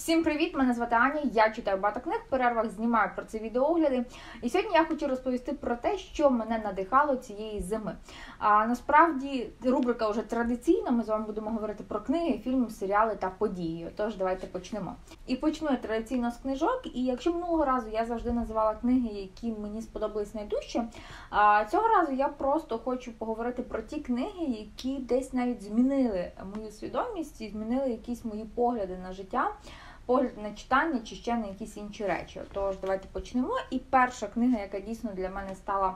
Всім привіт! Мене звати Аня. Я читаю багато книг, в перервах знімаю про це відеогляди. І сьогодні я хочу розповісти про те, що мене надихало цієї зими. А насправді рубрика вже традиційна. Ми з вами будемо говорити про книги, фільми, серіали та події. Тож давайте почнемо. І почну я традиційно з книжок. І якщо минулого разу я завжди називала книги, які мені сподобались найдужче, цього разу я просто хочу поговорити про ті книги, які десь навіть змінили мою свідомість і змінили якісь мої погляди на життя погляд на читання чи ще на якісь інші речі. Тож, давайте почнемо. І перша книга, яка дійсно для мене стала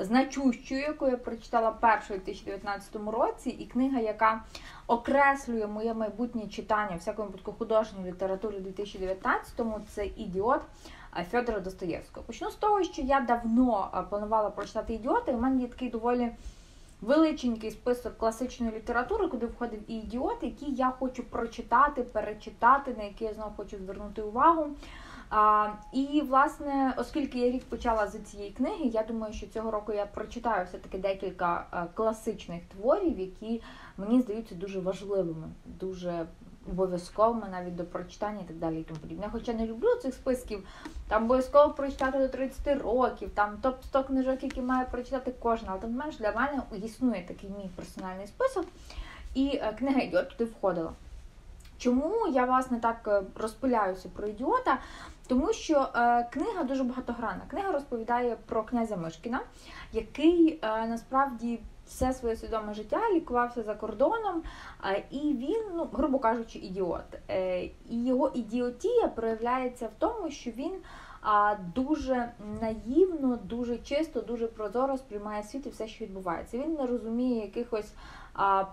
значущою, яку я прочитала першою у 2019 році, і книга, яка окреслює моє майбутнє читання, всякому випадку художньої літератури у 2019-му, це ідіот. Федора Достоєвського. Почну з того, що я давно планувала прочитати ідіота, і в мене є такий доволі величенький список класичної літератури, куди входив і ідіот, який я хочу прочитати, перечитати, на який я знову хочу звернути увагу. А, І, власне, оскільки я рік почала з цієї книги, я думаю, що цього року я прочитаю все-таки декілька класичних творів, які мені здаються дуже важливими, дуже обов'язковими навіть до прочитання і так далі. і тому подібне. Хоча не люблю цих списків, там обов'язково прочитати до 30 років, там топ-100 книжок, які має прочитати кожен, але тим менш для мене існує такий мій персональний список, і е, книга «Ідіот» туди входила. Чому я власне так е, розпиляюся про ідіота? Тому що е, книга дуже багатогранна. Книга розповідає про князя Мишкіна, який е, насправді все своє свідоме життя лікувався за кордоном, і він, ну грубо кажучи, ідіот. Е, і його ідіотія проявляється в тому, що він дуже наївно, дуже чисто, дуже прозоро сприймає світ і все, що відбувається. Він не розуміє якихось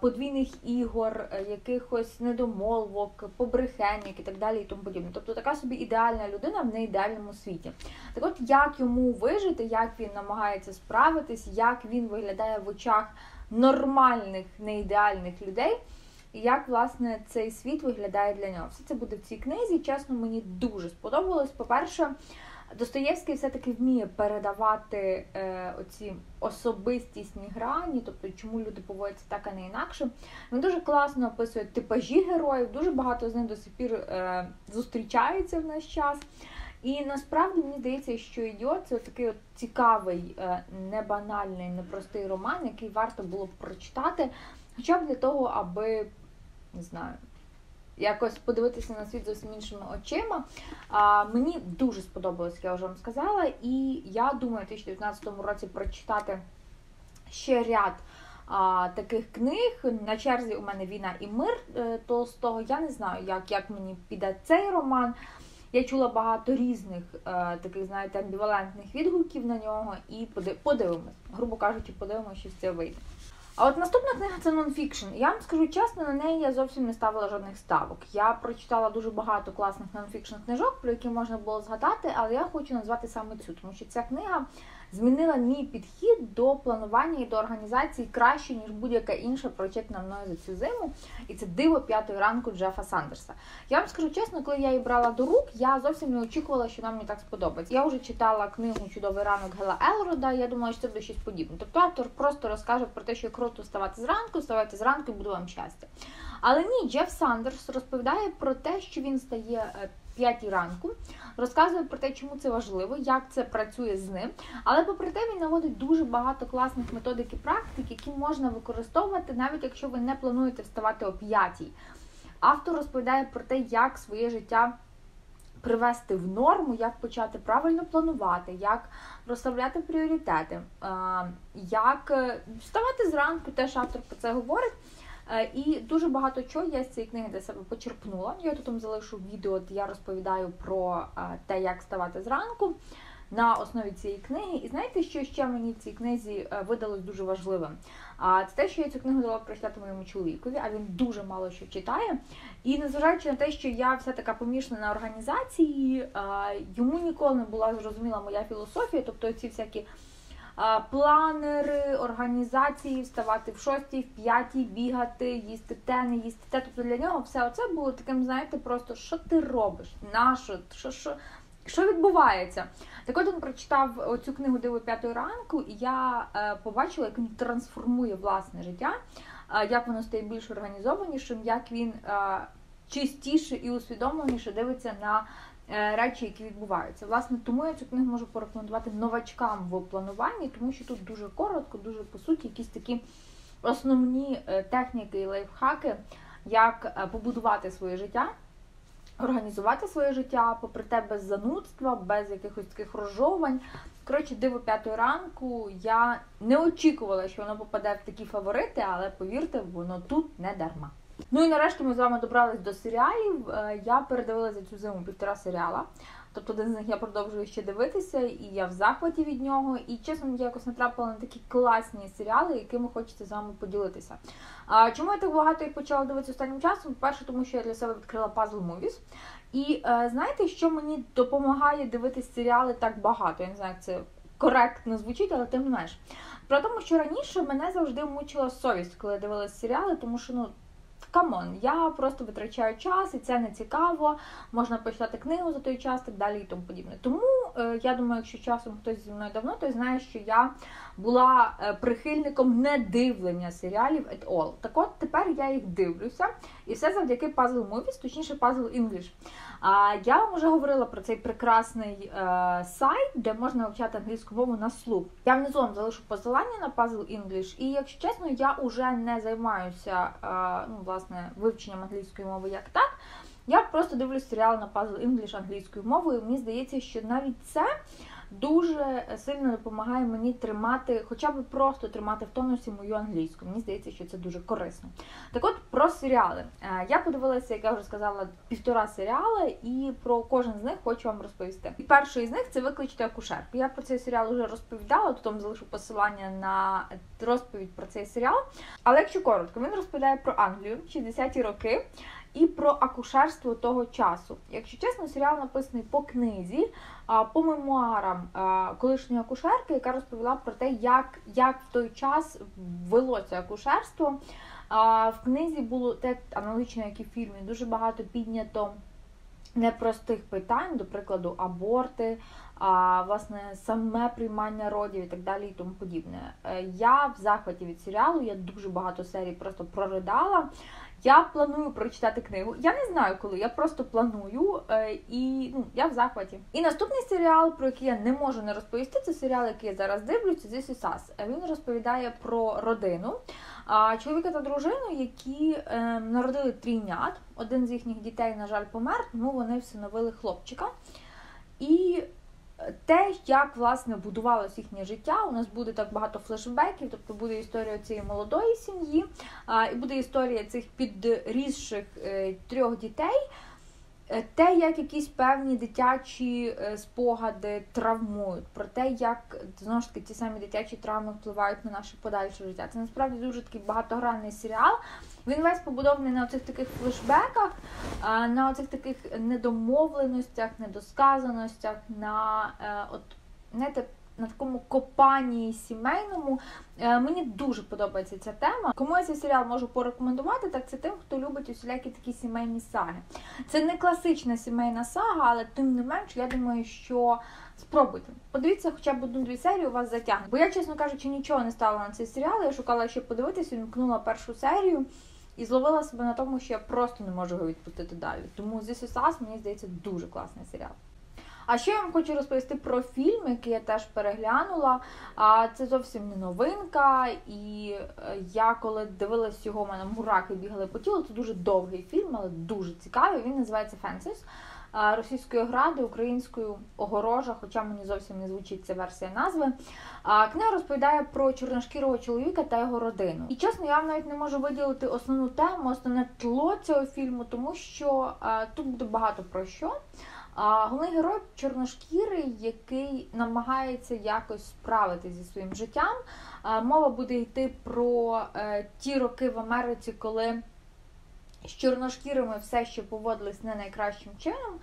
подвійних ігор, е, якихось недомолвок, побрехеньок і так далі, і тому подібне. Тобто така собі ідеальна людина в неідеальному світі. Так от як йому вижити, як він намагається справитись, як він виглядає в очах нормальних, неідеальних людей. І як, власне, цей світ виглядає для нього. Все це буде в цій книзі. Чесно, мені дуже сподобалось. По-перше, Достоєвський все-таки вміє передавати е, оці особистісні грані, тобто чому люди поводяться так, а не інакше. Він дуже класно описує типажі героїв, дуже багато з них до сих пір е, зустрічаються в наш час. І насправді мені здається, що ідіот це такий от цікавий, е, небанальний, непростий роман, який варто було б прочитати, хоча б для того, аби не знаю якось подивитися на світ зовсім іншими очима. А, Мені дуже сподобалось, я вже вам сказала, і я думаю, у 2019 році прочитати ще ряд а, таких книг. На черзі у мене війна і мир е, Толстого. Я не знаю, як, як мені піде цей роман. Я чула багато різних е, таких, знаєте, амбівалентних відгуків на нього, і подивимось, грубо кажучи, подивимося, що з цього вийде. А от наступна книга це нонфікшн. Я вам скажу чесно, на неї я зовсім не ставила жодних ставок. Я прочитала дуже багато класних нонфікшн книжок, про які можна було згадати, але я хочу назвати саме цю, тому що ця книга змінила мій підхід до планування і до організації краще, ніж будь-яка інша прочитана мною за цю зиму. І це диво п'ятої ранку Джефа Сандерса. Я вам скажу чесно, коли я її брала до рук, я зовсім не очікувала, що нам мені так сподобається. Я вже читала книгу Чудовий ранок Гела Елрода. Я думала, що це буде щось подібне. Тобто автор просто розкаже про те, що круто вставати зранку, вставайте зранку і буду вам щастя. Але ні, Джеф Сандерс розповідає про те, що він стає е, 5 ранку, розказує про те, чому це важливо, як це працює з ним. Але попри те, він наводить дуже багато класних методик і практик, які можна використовувати, навіть якщо ви не плануєте вставати о 5. Автор розповідає про те, як своє життя. Привести в норму, як почати правильно планувати, як розставляти пріоритети, як е, вставати зранку, теж автор про це говорить. Е, і дуже багато чого я з цієї книги для себе почерпнула. Я тут залишу відео, де я розповідаю про е, те, як ставати зранку на основі цієї книги. І знаєте, що ще мені в цій книзі е, видалось дуже важливим? А це те, що я цю книгу дала прочитати моєму чоловікові, а він дуже мало що читає. І незважаючи на те, що я вся така помішана на організації, йому ніколи не була зрозуміла моя філософія, тобто ці всякі планери, організації, вставати в шостій, в п'ятій, бігати, їсти те, не їсти те. Тобто для нього все це було таким, знаєте, просто що ти робиш? Нащо? Що, що? Що відбувається? Так от він прочитав оцю книгу Диво п'ятої ранку, і я е, побачила, як він трансформує власне життя, е, як воно стає більш організованішим, як він е, чистіше і усвідомленіше дивиться на речі, які відбуваються. Власне, тому я цю книгу можу порекомендувати новачкам в плануванні, тому що тут дуже коротко, дуже по суті, якісь такі основні е, техніки і лайфхаки, як е, побудувати своє життя. Організувати своє життя, попри те, без занудства, без якихось таких розжовань. Коротше, диво п'ятої ранку. Я не очікувала, що воно попаде в такі фаворити, але повірте, воно тут не дарма. Ну і нарешті ми з вами добрались до серіалів. Е, Я передивилася цю зиму півтора серіала. Тобто один з них я продовжую ще дивитися, і я в захваті від нього. І чесно, я якось натрапила на такі класні серіали, якими хочеться з вами поділитися. А чому я так багато їх почала дивитися останнім часом? Перше, тому що я для себе відкрила Puzzle Movies. І е, знаєте, що мені допомагає дивитися серіали так багато? Я не знаю, як це коректно звучить, але тим не менш. Про тому, що раніше мене завжди мучила совість, коли я дивилася серіали, тому що ну. Камон, я просто витрачаю час, і це не цікаво. Можна почитати книгу за той час, так далі і тому подібне. Тому я думаю, якщо часом хтось зі мною давно, то знає, що я була е, прихильником недивлення серіалів at all. Так от тепер я їх дивлюся, і все завдяки Puzzle Movies, точніше Puzzle English. А я вам вже говорила про цей прекрасний е, сайт, де можна вивчати англійську мову на слух. Я внизу вам залишу посилання на Puzzle English, і якщо чесно, я вже не займаюся е, ну, власне вивченням англійської мови як так. Я просто дивлюсь серіал на Puzzle English англійською мовою. Мені здається, що навіть це дуже сильно допомагає мені тримати, хоча б просто тримати в тонусі мою англійську. Мені здається, що це дуже корисно. Так от про серіали. Е, Я подивилася, як я вже сказала, півтора серіали, і про кожен з них хочу вам розповісти. І перший з них це викличте акушерку. Я про цей серіал вже розповідала, тут вам залишу посилання на розповідь про цей серіал. Але якщо коротко, він розповідає про Англію 60-ті роки. І про акушерство того часу. Якщо чесно, серіал написаний по книзі, по мемуарам колишньої акушерки, яка розповіла про те, як як в той час велося акушерство. В книзі було те аналогічно, як і в фільмі, дуже багато піднято непростих питань, до прикладу, аборти, а, власне, саме приймання родів і так далі і тому подібне. Е, я в захваті від серіалу, я дуже багато серій просто проридала. Я планую прочитати книгу. Я не знаю коли, я просто планую е, і ну, я в захваті. І наступний серіал, про який я не можу не розповісти, це серіал, який я зараз дивлюся, This is Us. Він розповідає про родину. Чоловіка та дружину, які е, народили трійнят. Один з їхніх дітей, на жаль, помер, тому вони всиновили хлопчика. І те, як власне будувалось їхнє життя, у нас буде так багато флешбеків, тобто буде історія цієї молодої сім'ї, і буде історія цих підрізших е, трьох дітей. Е, те, як якісь певні дитячі е, спогади травмують, про те, як знову ж таки ті самі дитячі травми впливають на наше подальше життя. Це насправді дуже такий багатогранний серіал. Він весь побудований на оцих таких флешбеках, на оцих таких недомовленостях, недосказаностях, на от, знаєте, на такому копанні сімейному. Е, мені дуже подобається ця тема. Кому я цей серіал можу порекомендувати, так це тим, хто любить усілякі такі сімейні саги. Це не класична сімейна сага, але тим не менш, я думаю, що спробуйте. Подивіться, хоча б одну-дві серії у вас затягне. Бо я, чесно кажучи, нічого не ставила на цей серіал. Я шукала ще подивитися, вімкнула першу серію. І зловила себе на тому, що я просто не можу його відпустити далі. Тому This Is Us, мені здається, дуже класний серіал. А ще я вам хочу розповісти про фільм, який я теж переглянула. А це зовсім не новинка. І е, я коли дивилась його, у мене мураки бігали по тілу. Це дуже довгий фільм, але дуже цікавий. Він називається Fences. Російською гради, українською огорожа, хоча мені зовсім не звучить ця версія назви. Книга розповідає про чорношкірого чоловіка та його родину. І чесно, я навіть не можу виділити основну тему, основне тло цього фільму, тому що тут буде багато про що. А головний герой чорношкірий, який намагається якось справитися зі своїм життям. Мова буде йти про е, ті роки в Америці, коли з чорношкірими все ще поводились не найкращим чином.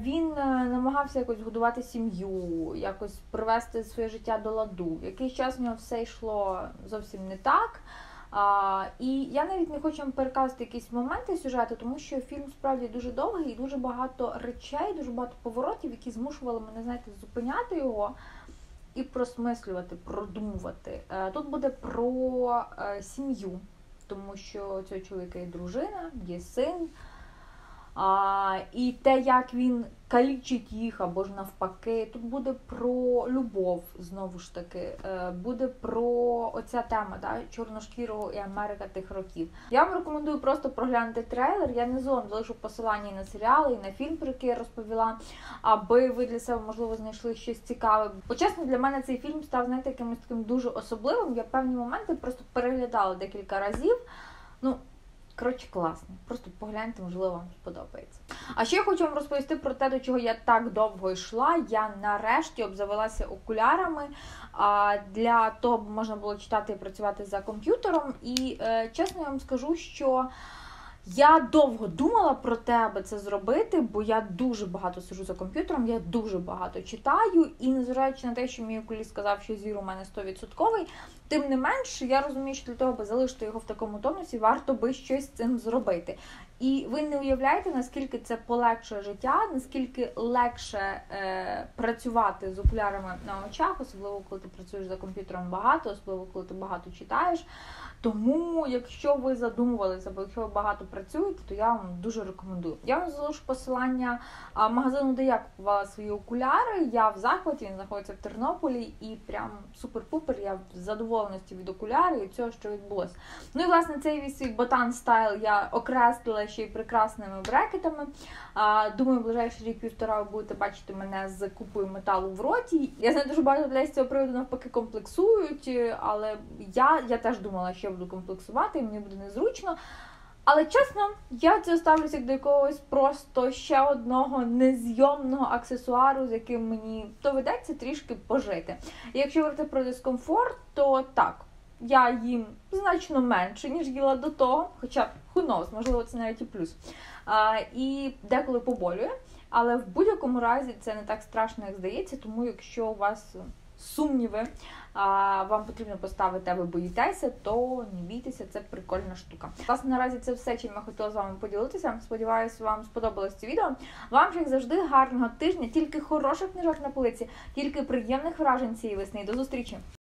Він е, намагався якось годувати сім'ю, якось привести своє життя до ладу. Якийсь час в нього все йшло зовсім не так. А, І я навіть не хочу вам переказати якісь моменти сюжету, тому що фільм справді дуже довгий і дуже багато речей, дуже багато поворотів, які змушували мене, знаєте, зупиняти його і просмислювати, продумувати. Е, тут буде про е, сім'ю, тому що цього чоловіка є дружина, є син. А, і те, як він калічить їх або ж навпаки. Тут буде про любов, знову ж таки, е, буде про оця тема, да, чорношкірого і Америка тих років. Я вам рекомендую просто проглянути трейлер. Я не зон залишу посилання і на серіали, і на фільм, про який я розповіла, аби ви для себе можливо знайшли щось цікаве. Бо чесно, для мене цей фільм став знаєте, якимось таким дуже особливим. Я певні моменти просто переглядала декілька разів. Ну, Коротше, класно. Просто погляньте, можливо, вам сподобається. А ще я хочу вам розповісти про те, до чого я так довго йшла. Я нарешті обзавелася окулярами для того, щоб можна було читати і працювати за комп'ютером. І е, чесно я вам скажу, що. Я довго думала про те, аби це зробити, бо я дуже багато сижу за комп'ютером, я дуже багато читаю, і незважаючи на те, що мій окуліст сказав, що зір у мене 100%, тим не менш, я розумію, що для того, аби залишити його в такому тонусі, варто би щось з цим зробити. І ви не уявляєте, наскільки це полегшує життя, наскільки легше е, працювати з окулярами на очах, особливо коли ти працюєш за комп'ютером багато, особливо коли ти багато читаєш. Тому, якщо ви задумувалися, або якщо ви багато працюєте, то я вам дуже рекомендую. Я вам залишу посилання магазину, де я купувала свої окуляри. Я в захваті, він знаходиться в Тернополі, і прям супер-пупер. Я в задоволеності від окулярів і цього, що відбулося. Ну і власне цей весь свій ботан стайл я окреслила ще й прекрасними брекетами. Думаю, в ближайший рік-півтора ви будете бачити мене з купою металу в роті. Я знаю, дуже багато з цього приводу навпаки комплексують, але я, я теж думала, що буду комплексувати, і мені буде незручно. Але чесно, я це ставлюся як до якогось просто ще одного незйомного аксесуару, з яким мені доведеться трішки пожити. І якщо говорити про дискомфорт, то так, я їм значно менше, ніж їла до того, хоча knows, можливо, це навіть і плюс. А, І деколи поболює, але в будь-якому разі це не так страшно, як здається, тому якщо у вас сумніви, а, вам потрібно поставити, а ви боїтеся, то не бійтеся, це прикольна штука. Власне, наразі це все, чим я хотіла з вами поділитися. Сподіваюся, вам сподобалось це відео. Вам ж як завжди гарного тижня, тільки хороших книжок на полиці, тільки приємних вражень цієї весни. До зустрічі!